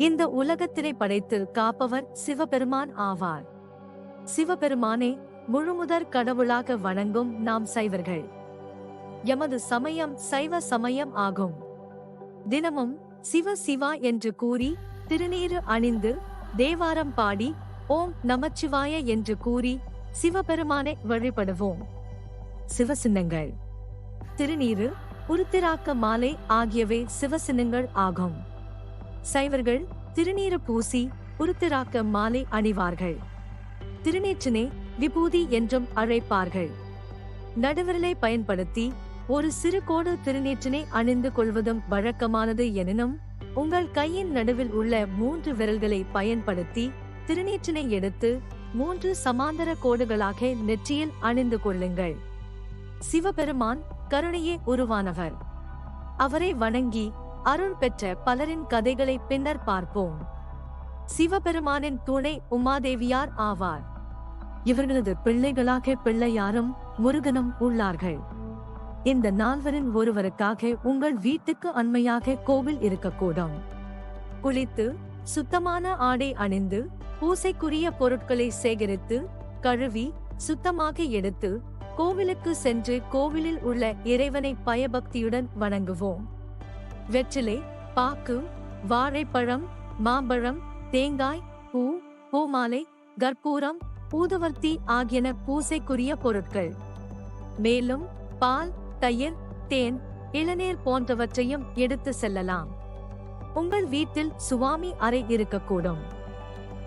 இந்த உலகத்தினை படைத்து காப்பவர் சிவபெருமான் ஆவார். சிவபெருமானே முழுமுதற் கடவுளாக வணங்கும் நாம் சைவர்கள். எமது சமயம் சைவ சமயம் ஆகும். தினமும் சிவ சிவா என்று கூறி திருநீறு அணிந்து தேவாரம் பாடி ஓம் நமச்சிவாய என்று கூறி சிவபெருமானை வழிபடுவோம். சிவசின்னங்கள். திருநீறு உருத்திராக்க மாலை ஆகியவை சிவசின்னங்கள் ஆகும். சைவர்கள் திருநீறு பூசி உருத்திராக்க மாலை அணிவார்கள். திருநீற்றினை விபூதி என்றும் அழைப்பார்கள். நடுவிரலை பயன்படுத்தி ஒரு சிறு கோடு திருநீற்றினை அணிந்து கொள்வதும் வழக்கமானது எனினும் உங்கள் கையின் நடுவில் உள்ள மூன்று விரல்களை பயன்படுத்தி திருநீற்றினை எடுத்து மூன்று சமாந்தர கோடுகளாக நெற்றியில் அணிந்து கொள்ளுங்கள். சிவபெருமான் கருணையே உருவானவர். அவரை வணங்கி அருள் பெற்ற பலரின் கதைகளை பின்னர் பார்ப்போம். சிவபெருமானின் துணை உமாதேவியார் ஆவார். இவர்களது பிள்ளைகளாக பிள்ளையாரும் முருகனும் உள்ளார்கள். இந்த நால்வரின் ஒருவருக்காக உங்கள் வீட்டுக்கு அண்மையாக கோவில் இருக்கக்கூடும். குளித்து சுத்தமான ஆடை அணிந்து பூசைக்குரிய பொருட்களை சேகரித்து கழுவி சுத்தமாக எடுத்து கோவிலுக்கு சென்று கோவிலில் உள்ள இறைவனை பயபக்தியுடன் வணங்குவோம். வெற்றிலை பாக்கு வாழைப்பழம் மாம்பழம் தேங்காய் பூ பூமாலை கற்பூரம் பூதுவர்த்தி ஆகியன பூசைக்குரிய பொருட்கள். மேலும் பால் தயிர் தேன் இளநீர் போன்றவற்றையும் எடுத்து செல்லலாம். உங்கள் வீட்டில் சுவாமி அறை இருக்கக்கூடும்.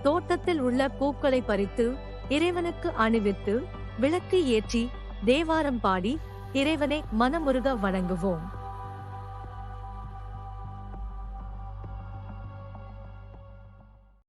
தோட்டத்தில் உள்ள பூக்களை பறித்து இறைவனுக்கு அணிவித்து விளக்கு ஏற்றி தேவாரம் பாடி இறைவனை மனமுருக வணங்குவோம்.